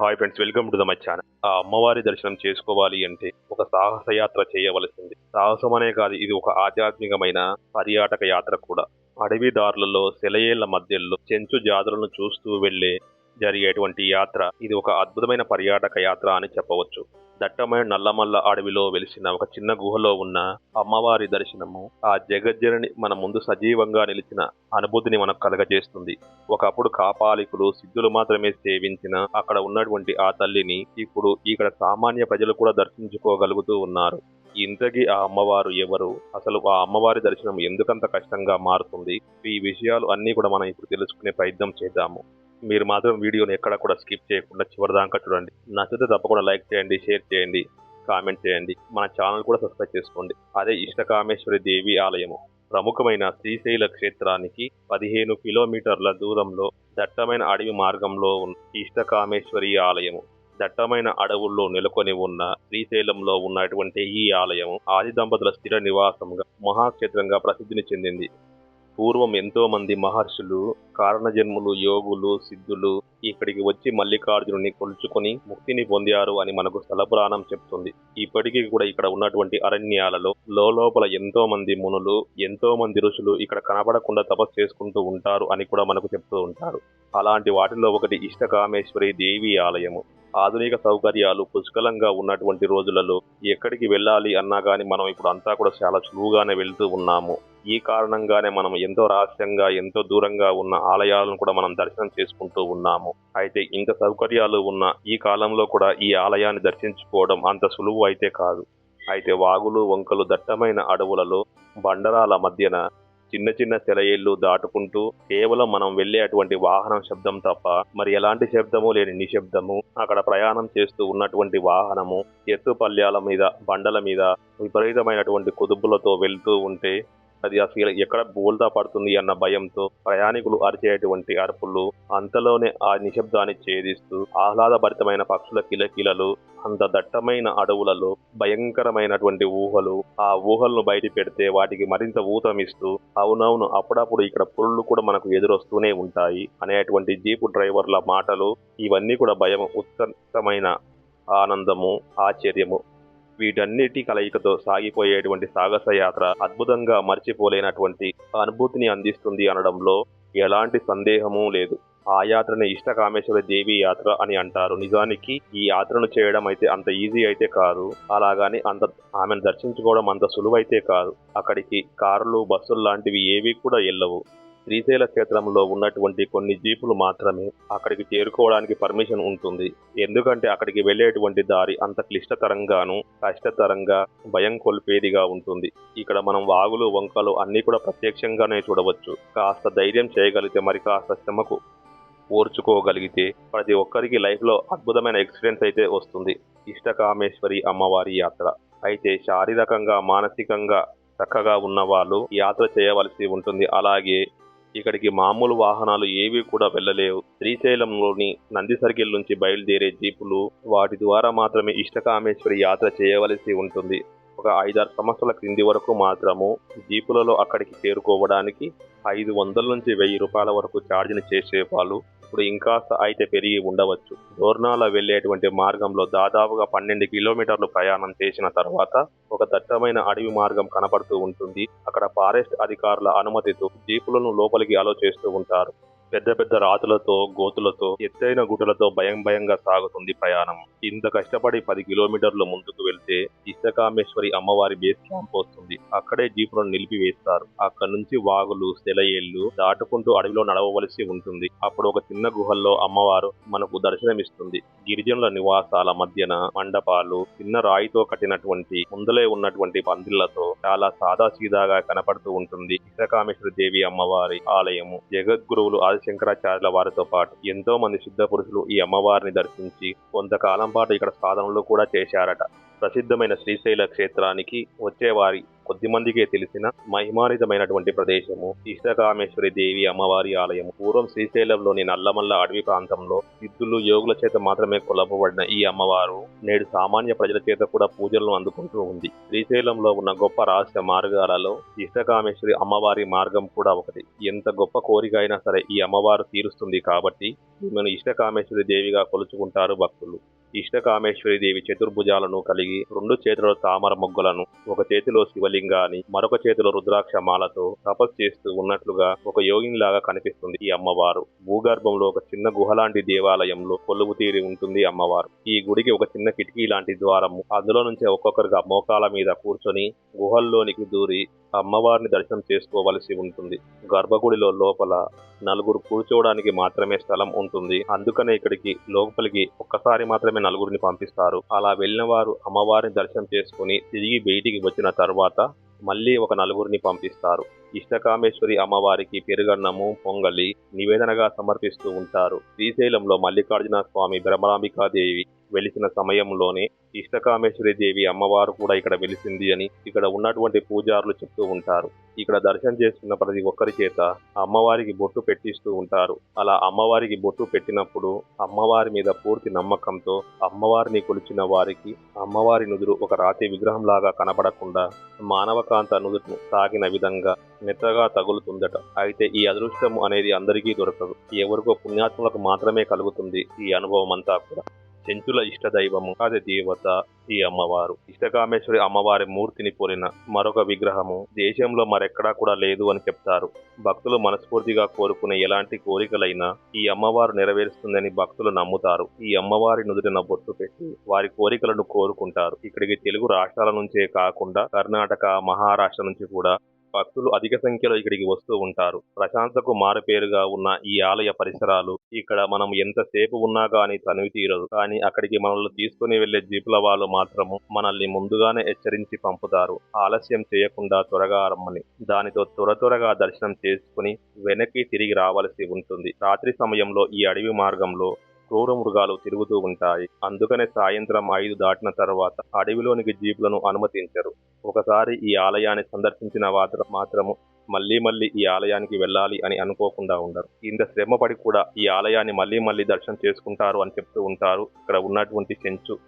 Hi friends welcome to the my channel ఆ అమ్మవారి దర్శనం చేసుకోవాలి అంటే ఒక సాహస యాత్ర చేయవలసింది. సాహసం అనే కాదు ఇది ఒక ఆధ్యాత్మికమైన పర్యాటక యాత్ర కూడా. అడవి దారులలో సెలయేళ్ళ మధ్యలో చెంచు జాతులను చూస్తూ వెళ్ళే జరిగేటువంటి యాత్ర ఇది ఒక అద్భుతమైన పర్యాటక యాత్ర అని చెప్పవచ్చు. దట్టమైన నల్లమల్ల అడవిలో వెలిసిన ఒక చిన్న గుహలో ఉన్న అమ్మవారి దర్శనము ఆ జగజ్జనని మన ముందు సజీవంగా నిలిచిన అనుభూతిని మనకు కలగజేస్తుంది. ఒకప్పుడు కాపాలికులు సిద్ధులు మాత్రమే సేవించిన అక్కడ ఉన్నటువంటి ఆ తల్లిని ఇప్పుడు ఇక్కడ సామాన్య ప్రజలు కూడా దర్శించుకోగలుగుతూ ఉన్నారు. ఇంతకీ ఆ అమ్మవారు ఎవరు? అసలు ఆ అమ్మవారి దర్శనం ఎందుకంత కష్టంగా మారుతుంది? ఈ విషయాలు అన్నీ కూడా మనం ఇప్పుడు తెలుసుకునే ప్రయత్నం చేద్దాము. మీరు మాత్రం వీడియోని ఎక్కడ కూడా స్కిప్ చేయకుండా చివరిదాకా చూడండి. నచ్చితే తప్పకుండా లైక్ చేయండి షేర్ చేయండి కామెంట్ చేయండి. మన ఛానల్ కూడా సబ్స్క్రైబ్ చేసుకోండి. అదే ఇష్టకామేశ్వరి దేవి ఆలయము. ప్రముఖమైన శ్రీశైల క్షేత్రానికి పదిహేను కిలోమీటర్ల దూరంలో దట్టమైన అడవి మార్గంలో ఉన్న ఇష్టకామేశ్వరి ఆలయము. దట్టమైన అడవుల్లో నెలకొని ఉన్న శ్రీశైలంలో ఉన్నటువంటి ఈ ఆలయం ఆది దంపతుల స్థిర నివాసంగా మహాక్షేత్రంగా ప్రసిద్ధిని చెందింది. పూర్వం ఎంతో మంది మహర్షులు కారణజన్ములు యోగులు సిద్ధులు ఇక్కడికి వచ్చి మల్లికార్జునుని కొలుచుకొని ముక్తిని పొందారు అని మనకు స్థలపురాణం చెప్తుంది. ఇప్పటికీ కూడా ఇక్కడ ఉన్నటువంటి అరణ్యాలలో లోపల ఎంతో మంది మునులు ఎంతో మంది ఋషులు ఇక్కడ కనపడకుండా తపస్సు చేసుకుంటూ ఉంటారు అని కూడా మనకు చెప్తూ ఉంటారు. అలాంటి వాటిలో ఒకటి ఇష్టకామేశ్వరి దేవి ఆలయము. ఆధునిక సౌకర్యాలు పుష్కలంగా ఉన్నటువంటి రోజులలో ఎక్కడికి వెళ్ళాలి అన్నా కానీ మనం ఇప్పుడు అంతా కూడా చాలా సులువుగానే వెళ్తూ ఉన్నాము. ఈ కారణంగానే మనం ఎంతో రహస్యంగా ఎంతో దూరంగా ఉన్న ఆలయాలను కూడా మనం దర్శనం చేసుకుంటూ ఉన్నాము. అయితే ఇంత సౌకర్యాలు ఉన్న ఈ కాలంలో కూడా ఈ ఆలయాన్ని దర్శించుకోవడం అంత సులువు అయితే కాదు. అయితే వాగులు వంకలు దట్టమైన అడవులలో బండరాల మధ్యన చిన్న చిన్న సెలయేళ్ళు దాటుకుంటూ కేవలం మనం వెళ్ళే అటువంటి వాహనం శబ్దం తప్ప మరి ఎలాంటి శబ్దము లేని నిశ్శబ్దము అక్కడ ప్రయాణం చేస్తూ ఉన్నటువంటి వాహనము ఎత్తు పల్యాల మీద బండల మీద విపరీతమైనటువంటి కుదుపులతో వెళ్తూ ఉంటే అది అసలు ఎక్కడ బోల్తా పడుతుంది అన్న భయంతో ప్రయాణికులు అరిచేటువంటి అరుపులు అంతలోనే ఆ నిశ్శబ్దాన్ని ఛేదిస్తూ ఆహ్లాదభరితమైన పక్షుల కిలకిలలు అంత దట్టమైన అడవులలో భయంకరమైనటువంటి ఊహలు ఆ ఊహలను బయట పెడితే వాటికి మరింత ఊతమిస్తూ అవునవును అప్పుడప్పుడు ఇక్కడ పురుళ్ళు కూడా మనకు ఎదురొస్తూనే ఉంటాయి అనేటువంటి జీపు డ్రైవర్ల మాటలు ఇవన్నీ కూడా భయం ఉత్కృష్టమైన ఆనందము ఆశ్చర్యము. వీటన్నిటి కలయికతో సాగిపోయేటువంటి సాగస యాత్ర అద్భుతంగా మర్చిపోలేనటువంటి అనుభూతిని అందిస్తుంది అనడంలో ఎలాంటి సందేహము లేదు. ఆ యాత్రని ఇష్టకామేశ్వర దేవి యాత్ర అని అంటారు. నిజానికి ఈ యాత్రను చేయడం అయితే అంత ఈజీ అయితే కాదు. అలాగని అంత ఆమెను దర్శించుకోవడం అంత సులువైతే కాదు. అక్కడికి కార్లు బస్సులు లాంటివి ఏవి కూడా వెళ్ళవు శ్రీశైల క్షేత్రంలో ఉన్నటువంటి కొన్ని జీపులు మాత్రమే అక్కడికి చేరుకోవడానికి పర్మిషన్ ఉంటుంది. ఎందుకంటే అక్కడికి వెళ్ళేటువంటి దారి అంత క్లిష్టతరంగాను కష్టతరంగా భయం కొల్పేదిగా ఉంటుంది. ఇక్కడ మనం వాగులు వంకలు అన్నీ కూడా ప్రత్యక్షంగానే చూడవచ్చు. కాస్త ధైర్యం చేయగలిగితే మరి కాస్త శ్రమకు ఓర్చుకోగలిగితే ప్రతి ఒక్కరికి లైఫ్లో అద్భుతమైన ఎక్స్పీరియన్స్ అయితే వస్తుంది. ఇష్టకామేశ్వరి అమ్మవారి యాత్ర. అయితే శారీరకంగా మానసికంగా చక్కగా ఉన్న వాళ్ళు యాత్ర చేయవలసి ఉంటుంది. అలాగే ఇక్కడికి మామూలు వాహనాలు ఏవి కూడా వెళ్ళలేవు. శ్రీశైలంలోని నంది సర్కిల్ నుంచి బయలుదేరే జీపులు వాటి ద్వారా మాత్రమే ఇష్టకామేశ్వరి యాత్ర చేయవలసి ఉంటుంది. ఒక ఐదారు సంవత్సరాల క్రింది వరకు మాత్రము జీపులలో అక్కడికి చేరుకోవడానికి ఐదు వందల నుంచి వెయ్యి రూపాయల వరకు ఛార్జీని చేసేవాళ్ళు ఇప్పుడు ఇంకాస్త అయితే పెరిగి ఉండవచ్చు. దోర్నాల వెళ్ళేటువంటి మార్గంలో దాదాపుగా పన్నెండు కిలోమీటర్లు ప్రయాణం చేసిన తర్వాత ఒక దట్టమైన అడవి మార్గం కనపడుతూ ఉంటుంది. అక్కడ ఫారెస్ట్ అధికారుల అనుమతితో జీపులను లోపలికి అలో చేస్తూ ఉంటారు. పెద్ద పెద్ద రాతులతో గోతులతో ఎత్తైన గుట్టలతో భయం భయంగా సాగుతుంది ప్రయాణం. ఇంత కష్టపడి పది కిలోమీటర్లు ముందుకు వెళ్తే ఇష్టకామేశ్వరి అమ్మవారి బేస్ క్యాంప్ వస్తుంది అక్కడే జీపులను నిలిపివేస్తారు. అక్కడ నుంచి వాగులు సెలయేళ్ళు దాటుకుంటూ అడవిలో నడవవలసి ఉంటుంది. అప్పుడు ఒక చిన్న గుహల్లో అమ్మవారు మనకు దర్శనమిస్తుంది. గిరిజనుల నివాసాల మధ్యన మండపాలు చిన్న రాయితో కట్టినటువంటి ముందలే ఉన్నటువంటి పందిళ్ళతో చాలా సాదా సీదాగా కనపడుతూ ఉంటుంది. ఇష్టకామేశ్వరి దేవి అమ్మవారి ఆలయము. జగద్గురువులు శంకరాచార్యుల వారితో పాటు ఎంతో మంది సిద్ధ పురుషులు ఈ అమ్మవారిని దర్శించి కొంతకాలం పాటు ఇక్కడ సాధనలు కూడా చేశారట. ప్రసిద్ధమైన శ్రీశైల క్షేత్రానికి వచ్చేవారి కొద్ది మందికే తెలిసిన మహిమానితమైనటువంటి ప్రదేశము ఇష్టకామేశ్వరి దేవి అమ్మవారి ఆలయం పూర్వం శ్రీశైలంలోని నల్లమల్ల అడవి ప్రాంతంలో సిద్ధులు యోగుల చేత మాత్రమే కొలపబడిన ఈ అమ్మవారు నేడు సామాన్య ప్రజల చేత కూడా పూజలను అందుకుంటూ ఉంది. శ్రీశైలంలో ఉన్న గొప్ప రహస్య మార్గాలలో ఇష్టకామేశ్వరి అమ్మవారి మార్గం కూడా ఒకటి. ఎంత గొప్ప కోరిక అయినా సరే ఈ అమ్మవారు తీరుస్తుంది కాబట్టి ఈమెను ఇష్టకామేశ్వరి దేవిగా కొలుచుకుంటారు భక్తులు. ఇష్టకామేశ్వరి దేవి చతుర్భుజాలను కలిగి రెండు చేతులలో తామర మొగ్గలను ఒక చేతిలో శివలింగాన్ని మరొక చేతిలో రుద్రాక్ష మాలతో తపస్సు చేస్తూ ఉన్నట్లుగా ఒక యోగినిలాగా కనిపిస్తుంది ఈ అమ్మవారు. భూగర్భంలో ఒక చిన్న గుహ లాంటి దేవాలయంలో కొలువు తీరి ఉంటుంది అమ్మవారు. ఈ గుడికి ఒక చిన్న కిటికీ లాంటి ద్వారము. అందులో నుంచి ఒక్కొక్కరుగా మోకాల మీద కూర్చొని గుహల్లోనికి దూరి అమ్మవారిని దర్శనం చేసుకోవలసి ఉంటుంది. గర్భగుడిలో లోపల నలుగురు కూర్చోవడానికి మాత్రమే స్థలం ఉంటుంది. అందుకనే ఇక్కడికి లోపలికి ఒక్కసారి మాత్రమే నలుగురిని పంపిస్తారు. అలా వెళ్ళిన వారు అమ్మవారిని దర్శనం చేసుకుని తిరిగి బయటికి వచ్చిన తర్వాత మళ్ళీ ఒక నలుగురిని పంపిస్తారు. ఇష్టకామేశ్వరి అమ్మవారికి పెరుగన్నము పొంగలి నివేదనగా సమర్పిస్తూ ఉంటారు. శ్రీశైలంలో మల్లికార్జున స్వామి బ్రహ్మరాంబికాదేవి వెలిసిన సమయంలోనే ఇష్టకామేశ్వరి దేవి అమ్మవారు కూడా ఇక్కడ వెలిసింది అని ఇక్కడ ఉన్నటువంటి పూజారులు చెప్తూ ఉంటారు. ఇక్కడ దర్శనం చేసుకున్న ప్రతి ఒక్కరి చేత అమ్మవారికి బొట్టు పెట్టిస్తూ ఉంటారు. అలా అమ్మవారికి బొట్టు పెట్టినప్పుడు అమ్మవారి మీద పూర్తి నమ్మకంతో అమ్మవారిని కొలిచిన వారికి అమ్మవారి నుదురు ఒక రాతి విగ్రహం లాగా కనపడకుండా మానవకాంత నుదురును తాగిన విధంగా మెత్తగా తగులుతుందట. అయితే ఈ అదృష్టం అనేది అందరికీ దొరకదు. ఎవరికో పుణ్యాత్ములకు మాత్రమే కలుగుతుంది ఈ అనుభవం అంతా కూడా. చెంచుల ఇష్ట దైవము అది దేవత ఈ అమ్మవారు. ఇష్టకామేశ్వరి అమ్మవారి మూర్తిని పోలిన మరొక విగ్రహము దేశంలో మరెక్కడా కూడా లేదు అని చెప్తారు. భక్తులు మనస్ఫూర్తిగా కోరుకునే ఎలాంటి కోరికలైనా ఈ అమ్మవారు నెరవేరుస్తుందని భక్తులు నమ్ముతారు. ఈ అమ్మవారి నుదుటిన బొట్టు పెట్టి వారి కోరికలను కోరుకుంటారు. ఇక్కడికి తెలుగు రాష్ట్రాల నుంచే కాకుండా కర్ణాటక మహారాష్ట్ర నుంచి కూడా భక్తులు అధిక సంఖ్యలో ఇక్కడికి వస్తూ ఉంటారు. ప్రశాంతకు మారుపేరుగా ఉన్న ఈ ఆలయ పరిసరాలు ఇక్కడ మనం ఎంతసేపు ఉన్నా కానీ తనివి తీరదు. కానీ అక్కడికి మనల్ని తీసుకుని వెళ్ళే జీపుల వాళ్ళు మాత్రము మనల్ని ముందుగానే హెచ్చరించి పంపుతారు. ఆలస్యం చేయకుండా త్వరగా రమ్మని. దానితో త్వర త్వరగా దర్శనం చేసుకుని వెనక్కి తిరిగి రావలసి ఉంటుంది. రాత్రి సమయంలో ఈ అడవి మార్గంలో క్రూర మృగాలు తిరుగుతూ ఉంటాయి. అందుకనే సాయంత్రం ఐదు దాటిన తర్వాత అడవిలోనికి జీపులను అనుమతించరు. ఒకసారి ఈ ఆలయాన్ని సందర్శించిన వారు మాత్రము మళ్ళీ మళ్ళీ ఈ ఆలయానికి వెళ్ళాలి అని అనుకోకుండా ఉండరు. ఇంత శ్రమ పడి కూడా ఈ ఆలయాన్ని మళ్ళీ మళ్ళీ దర్శనం చేసుకుంటారు అని చెప్తూ ఉంటారు ఇక్కడ ఉన్నటువంటి చెంచు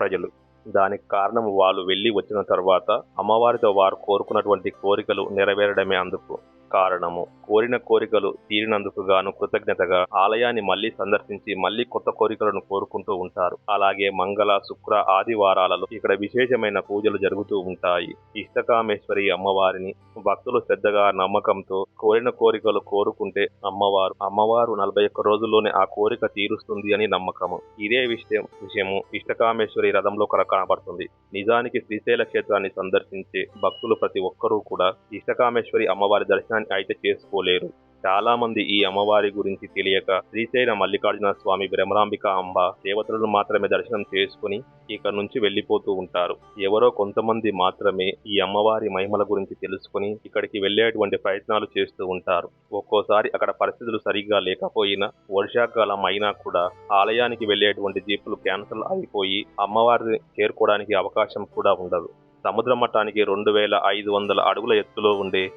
ప్రజలు. దానికి కారణం వాళ్ళు వెళ్ళి వచ్చిన తర్వాత అమ్మవారితో వారు కోరుకున్నటువంటి కోరికలు నెరవేరడమే అందుకు కారణము. కోరిన కోరికలు తీరినందుకు గాను కృతజ్ఞతగా ఆలయాన్ని మళ్ళీ సందర్శించి మళ్ళీ కొత్త కోరికలను కోరుకుంటూ ఉంటారు. అలాగే మంగళ శుక్ర ఆదివారాలలో ఇక్కడ విశేషమైన పూజలు జరుగుతూ ఉంటాయి. ఇష్టకామేశ్వరి అమ్మవారిని భక్తులు శ్రద్ధగా నమ్మకంతో కోరిన కోరికలు కోరుకుంటే అమ్మవారు అమ్మవారు నలభై ఒక్క రోజుల్లోనే ఆ కోరిక తీరుస్తుంది అని నమ్మకము. ఇదే విషయం విషయము ఇష్టకామేశ్వరి రథంలో కర కనబడుతుంది. నిజానికి శ్రీశైల క్షేత్రాన్ని సందర్శించే భక్తులు ప్రతి ఒక్కరూ కూడా ఇష్టకామేశ్వరి అమ్మవారి దర్శనాన్ని అయితే చేసుకోలేరు. చాలా మంది ఈ అమ్మవారి గురించి తెలియక శ్రీశైల మల్లికార్జున స్వామి బ్రహ్మరాంబిక అంబ దేవతలను మాత్రమే దర్శనం చేసుకుని ఇక్కడ నుంచి వెళ్ళిపోతూ ఉంటారు. ఎవరో కొంతమంది మాత్రమే ఈ అమ్మవారి మహిమల గురించి తెలుసుకుని ఇక్కడికి వెళ్ళేటువంటి ప్రయత్నాలు చేస్తూ ఉంటారు. ఒక్కోసారి అక్కడ పరిస్థితులు సరిగ్గా లేకపోయినా వర్షాకాలం అయినా కూడా ఆలయానికి వెళ్ళేటువంటి జీపులు క్యాన్సిల్ అయిపోయి అమ్మవారిని చేరుకోవడానికి అవకాశం కూడా ఉండదు. సముద్ర మట్టానికి రెండు వేల ఐదు వందల అడుగుల ఎత్తులో ఉండే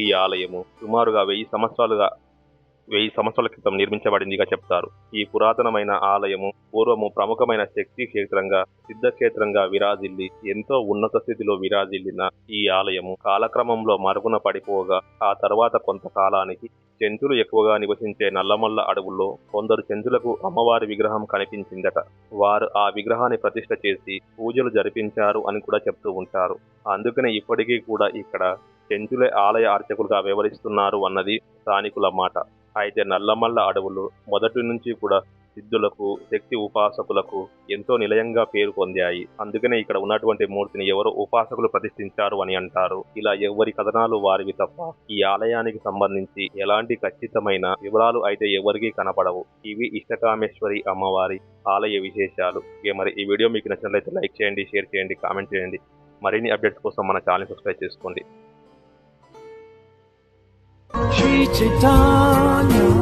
ఈ ఆలయము సుమారుగా వెయ్యి సంవత్సరాలుగా వెయ్యి సంవత్సరాల క్రితం నిర్మించబడిందిగా చెప్తారు. ఈ పురాతనమైన ఆలయము పూర్వము ప్రముఖమైన శక్తి క్షేత్రంగా సిద్ధక్షేత్రంగా విరాజిల్లి ఎంతో ఉన్నత స్థితిలో విరాజిల్లిన ఈ ఆలయము కాలక్రమంలో మరుగున పడిపోగా ఆ తర్వాత కొంతకాలానికి చెంచులు ఎక్కువగా నివసించే నల్లమల్ల అడవుల్లో కొందరు చెంచులకు అమ్మవారి విగ్రహం కనిపించిందట. వారు ఆ విగ్రహాన్ని ప్రతిష్ఠ చేసి పూజలు జరిపించారు అని కూడా చెప్తూ ఉంటారు. అందుకనే ఇప్పటికీ కూడా ఇక్కడ చెంచులే ఆలయ అర్చకులుగా వ్యవహరిస్తున్నారు అన్నది స్థానికుల మాట. అయితే నల్లమల్ల అడవులు మొదటి నుంచి కూడా సిద్ధులకు శక్తి ఉపాసకులకు ఎంతో నిలయంగా పేరు పొందాయి. అందుకనే ఇక్కడ ఉన్నటువంటి మూర్తిని ఎవరో ఉపాసకులు ప్రతిష్ఠించారు అని అంటారు. ఇలా ఎవరి కథనాలు వారివి తప్ప ఈ ఆలయానికి సంబంధించి ఎలాంటి ఖచ్చితమైన వివరాలు అయితే ఎవరికీ కనపడవు. ఇవి ఇష్టకామేశ్వరి అమ్మవారి ఆలయ విశేషాలు. ఇక మరి ఈ వీడియో మీకు నచ్చినట్లయితే లైక్ చేయండి షేర్ చేయండి కామెంట్ చేయండి. మరిన్ని అప్డేట్స్ కోసం మన ఛానల్ సబ్స్క్రైబ్ చేసుకోండి. 去接他。